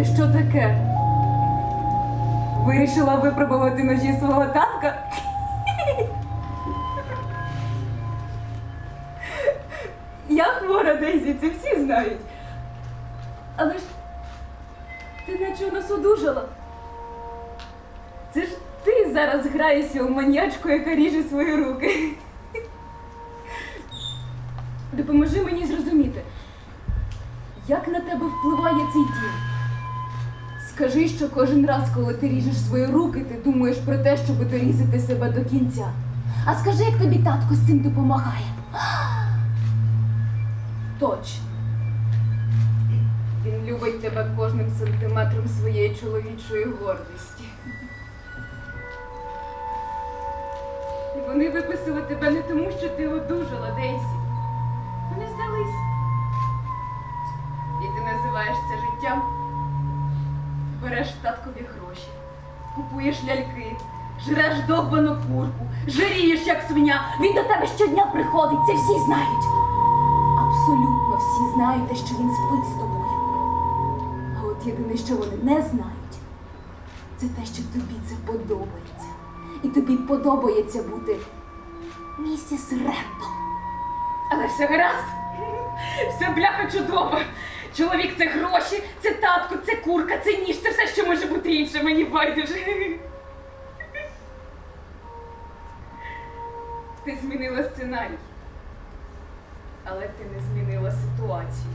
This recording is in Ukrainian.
Це що таке? Вирішила випробувати ножі свого татка? Я хвора Дейзі, це всі знають. Але ж ти наче нас одужала. Це ж ти зараз граєшся у маньячку, яка ріже свої руки. Допоможи мені зрозуміти, як на тебе впливає цей дім? Скажи, що кожен раз, коли ти ріжеш свої руки, ти думаєш про те, щоб дорізати себе до кінця. А скажи, як тобі татко з цим допомагає. Точно. Він любить тебе кожним сантиметром своєї чоловічої гордості. І вони виписали тебе не тому, що ти одужала, Дейзі. Береш таткові гроші, купуєш ляльки, жреш довбану курку, жирієш, як свиня. Він до тебе щодня приходить, це всі знають. Абсолютно всі знають, що він спить з тобою. А от єдине, що вони не знають, це те, що тобі це подобається. І тобі подобається бути місіс Рендом. Але все гаразд. Все бляха чудово. Чоловік це гроші, це татко, це курка, це ніж, це все, що може бути інше, мені байдуже. Ти змінила сценарій, але ти не змінила ситуацію.